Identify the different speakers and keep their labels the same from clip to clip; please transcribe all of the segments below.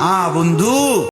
Speaker 1: আ বন্ধু।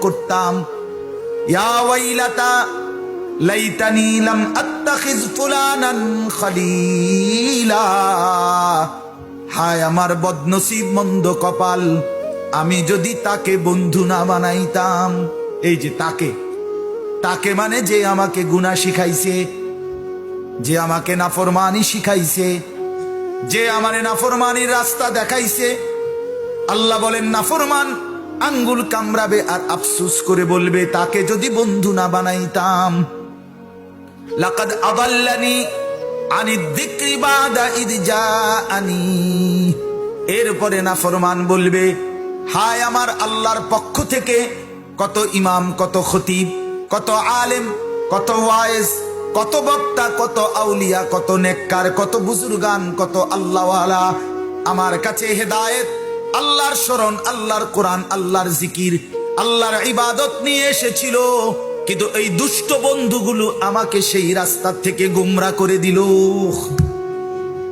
Speaker 1: করতাম। লাইতানি লাম আত্তাখিজ ফুলানান খলিলা। হায় আমার বদনসিব মন্দ কপাল, আমি যদি তাকে বন্ধু না বানাইতাম। এই যে তাকে। তাকে মানে যে আমাকে গুনাহ শিখাইছে, যে আমাকে নাফরমানি শিখাইছে, যে আমারে নাফরমানির রাস্তা দেখাইছে। আল্লাহ বলেন, নাফরমান আঙ্গুল কামড়াবে আর আফসুস করে বলবে, তাকে যদি বন্ধু না বানাইতাম। লাকাদ আদাল্লানি আনি দিক্রি বাদা ইদ জাআনি। এরপরে না ফরমান বলবে, হায় আমার আল্লাহর পক্ষ থেকে কত ইমাম, কত খতিব, কত আলেম, কত ওয়াইস কত বক্তা, কত আউলিয়া, কত নেককার, কত বুজুর্গান, কত আল্লাহওয়ালা, আমার কাছে হেদায়েত আল্লাহর স্মরণ, আল্লাহর কোরআন, আল্লাহর জিকির, আল্লাহর ইবাদত নিয়ে এসেছিল। কিন্তু এই দুষ্ট বন্ধুগুলো আমাকে সেই রাস্তা থেকে গুমরা করে দিল।